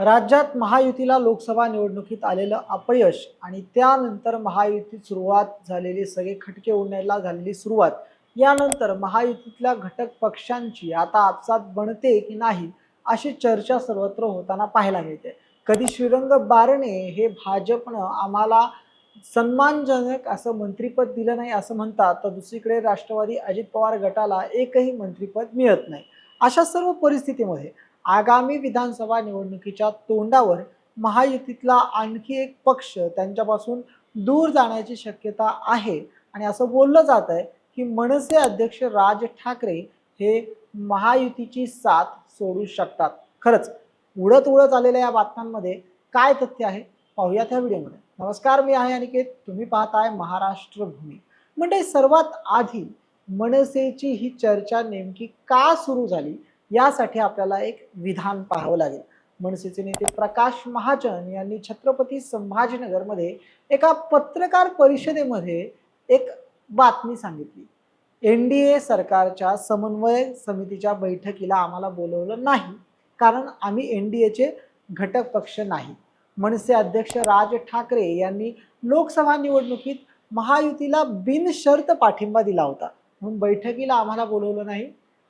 राज्यात महायुतीला लोकसभा निवडणुकीत आलेलं अपयश आणि त्यानंतर महायुतीत सुरुवात झालेली सगळे खटके उडण्याला झालेली सुरुवात यानंतर महायुतीतल्या घटक पक्षांची आता आपसात बनते की नाही अशी चर्चा सर्वत्र होताना पाहायला मिळते. कधी श्रीरंग बारणे हे भाजपनं आम्हाला सन्मानजनक असं मंत्रिपद दिलं नाही असं म्हणतात तर दुसरीकडे राष्ट्रवादी अजित पवार गटाला एकही मंत्रिपद मिळत नाही. अशा सर्व परिस्थितीमध्ये आगामी विधानसभा निवडणुकीच्या तोंडावर महायुतीतला आणखी एक पक्ष त्यांच्यापासून दूर जाण्याची शक्यता आहे. आणि असं बोललं जात आहे की मनसे अध्यक्ष राज ठाकरे हे महायुतीची साथ सोडू शकतात. खरंच उडत उडत आलेल्या या बातम्यांमध्ये काय तथ्य आहे? पाहूयात ह्या व्हिडिओमध्ये. नमस्कार मी आहे अनिकेत. तुम्ही पाहताय महाराष्ट्र भूमी. म्हणजे सर्वात आधी मनसेची ही चर्चा नेमकी का सुरू झाली? यासाठी आपल्याला एक विधान पाहावं लागेल. मनसेचे नेते प्रकाश महाजन यांनी छत्रपती संभाजीनगरमध्ये एका पत्रकार परिषदेमध्ये एक बातमी सांगितली. एन डी ए सरकारच्या समन्वय समितीच्या बैठकीला आम्हाला बोलवलं नाही कारण आम्ही एन डी एचे घटक पक्ष नाही. मनसे अध्यक्ष राज ठाकरे यांनी लोकसभा निवडणुकीत महायुतीला बिनशर्त पाठिंबा दिला होता. म्हणून बैठकीला आम्हाला बोलवलं नाही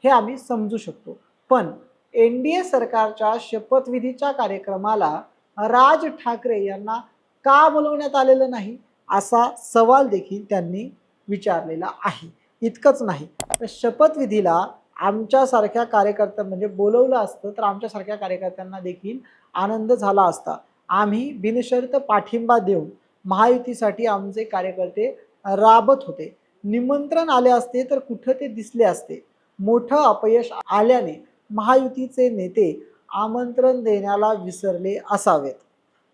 हे आम्ही समजू शकतो. पण एन डी ए सरकारच्या शपथविधीच्या कार्यक्रमाला राज ठाकरे यांना का बोलवण्यात आलेलं नाही असा सवाल देखील त्यांनी विचारलेला आहे. इतकंच नाही. तर शपथविधीला आमच्यासारख्या कार्यकर्त्या म्हणजे बोलवलं असतं तर आमच्यासारख्या कार्यकर्त्यांना देखील आनंद झाला असता. आम्ही बिनशर्त पाठिंबा देऊन महायुतीसाठी आमचे कार्यकर्ते राबत होते. निमंत्रण आले असते तर कुठं ते दिसले असते. मोठं अपयश आल्याने महायुतीचे नेते आमंत्रण देण्याला विसरले असावेत.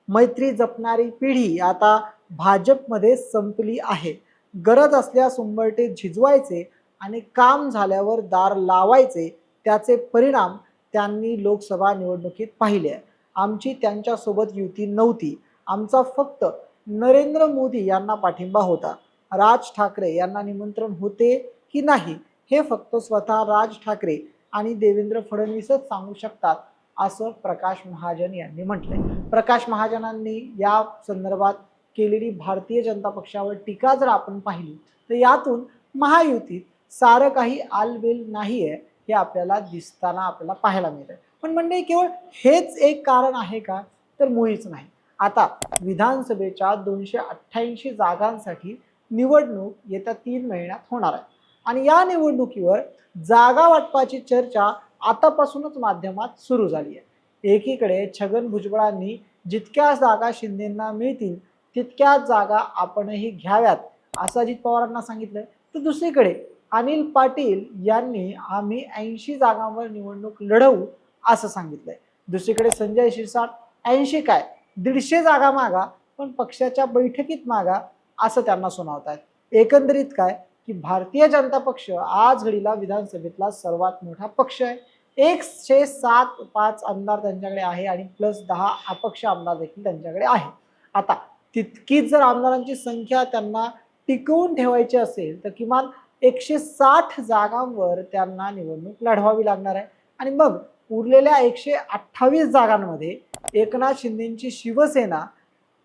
मैत्री जपणारी पिढी आता भाजपमध्ये संपली आहे. गरज असल्यास उंबरटे झिजवायचे आणि काम झाल्यावर दार लावायचे त्याचे परिणाम त्यांनी लोकसभा निवडणुकीत पाहिले. आमची त्यांच्यासोबत युती नव्हती. आमचा फक्त नरेंद्र मोदी यांना पाठिंबा होता. राज ठाकरे यांना निमंत्रण होते की नाही हे फक्त स्वतः राज ठाकरे आणि देवेंद्र फडणवीसच सांगू शकतात असं प्रकाश महाजन यांनी म्हटलंय. प्रकाश महाजनांनी या संदर्भात केलेली भारतीय जनता पक्षावर टीका जर आपण पाहिली तर यातून महायुतीत सारं काही आलबेल नाही आहे हे आपल्याला दिसताना आपल्याला पाहायला मिळत आहे पण म्हणजे केवळ हेच एक कारण आहे का? तर मुळीच नाही. आता विधानसभेच्या दोनशे अठ्ठ्याऐंशी जागांसाठी निवडणूक येत्या तीन महिन्यात होणार आहे. आणि या निवडणुकीवर जागा वाटपाची चर्चा आतापासूनच माध्यमात सुरू झाली आहे. एकीकडे छगन भुजबळांनी जितक्या जागा शिंदेंना मिळतील तितक्या जागा आपणही घ्याव्यात असं अजित पवारांना सांगितलं तर दुसरीकडे अनिल पाटील यांनी आम्ही ऐंशी जागांवर निवडणूक लढवू असं सांगितलंय. दुसरीकडे संजय शिरसाट ऐंशी काय? दीडशे जागा मागा पण पक्षाच्या बैठकीत मागा असं त्यांना सुनावत आहेत एकंदरीत काय? की भारतीय जनता पक्ष आज घडीला विधानसभेतला सर्वात मोठा पक्ष आहे. एकशे सात पाच आमदार त्यांच्याकडे आहे आणि प्लस दहा अपक्ष आमदार देखील त्यांच्याकडे आहे. आता तितकीच जर आमदारांची संख्या त्यांना टिकवून ठेवायची असेल तर किमान एकशे साठ जागांवर त्यांना निवडणूक लढवावी लागणार आहे. आणि मग उरलेल्या एकशे अठ्ठावीस जागांमध्ये एकनाथ शिंदेची शिवसेना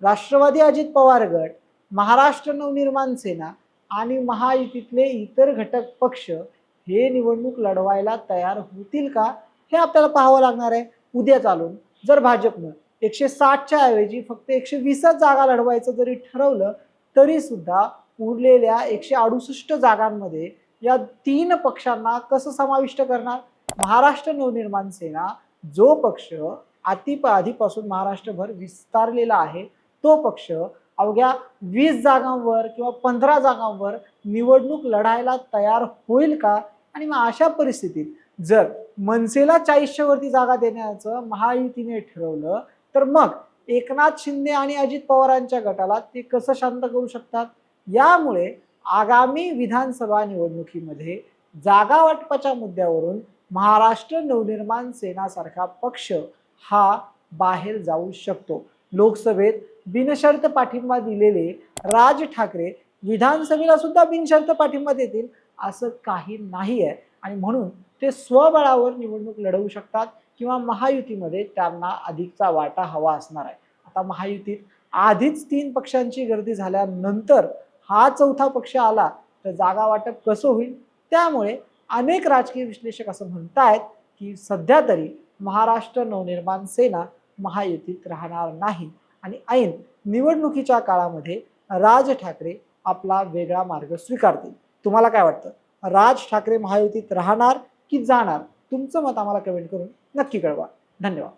राष्ट्रवादी अजित पवार गट महाराष्ट्र नवनिर्माण सेना आणि महायुतीतले इतर घटक पक्ष हे निवडणूक लढवायला तयार होतील का हे आपल्याला पाहावं लागणार आहे. उद्या चालून जर भाजपनं एकशे साठच्या ऐवजी फक्त एकशे वीसच जागा लढवायचं जरी ठरवलं तरी सुद्धा उरलेल्या एकशे अडुसष्ट जागांमध्ये या तीन पक्षांना कसं समाविष्ट करणार? महाराष्ट्र नवनिर्माण सेना जो पक्ष अति आधीपासून महाराष्ट्रभर विस्तारलेला आहे तो पक्ष अवघ्या वीस जागांवर किंवा पंधरा जागांवर निवडणूक लढायला तयार होईल का? आणि मग अशा परिस्थितीत जर मनसेला चाळीसशे वरती जागा देण्याचं महायुतीने ठरवलं तर मग एकनाथ शिंदे आणि अजित पवारांच्या गटाला ते कसं शांत करू शकतात? यामुळे आगामी विधानसभा निवडणुकीमध्ये जागा वाटपाच्या मुद्द्यावरून महाराष्ट्र नवनिर्माण सेनासारखा पक्ष हा बाहेर जाऊ शकतो. लोकसभेत बिनशर्त पाठिंबा दिलेले राज ठाकरे विधानसभेला सुद्धा बिनशर्त पाठिंबा देतील असं काही नाही आहे आणि म्हणून ते स्वबळावर निवडणूक लढवू शकतात किंवा महायुतीमध्ये त्यांना अधिकचा वाटा हवा असणार आहे. आता महायुतीत आधीच तीन पक्षांची गर्दी झाल्यानंतर हा चौथा पक्ष आला तर जागा वाटप कसं होईल? त्यामुळे अनेक राजकीय विश्लेषक असं म्हणतायत की सध्या तरी महाराष्ट्र नवनिर्माण सेना महायुतीत राहणार नाही. आणि ऐन निवडणुकीच्या काळामध्ये राज ठाकरे आपला वेगळा मार्ग स्वीकारतील. तुम्हाला काय वाटतं? राज ठाकरे महायुतीत राहणार की जाणार? तुमचं मत आम्हाला कमेंट करून नक्की कळवा. धन्यवाद.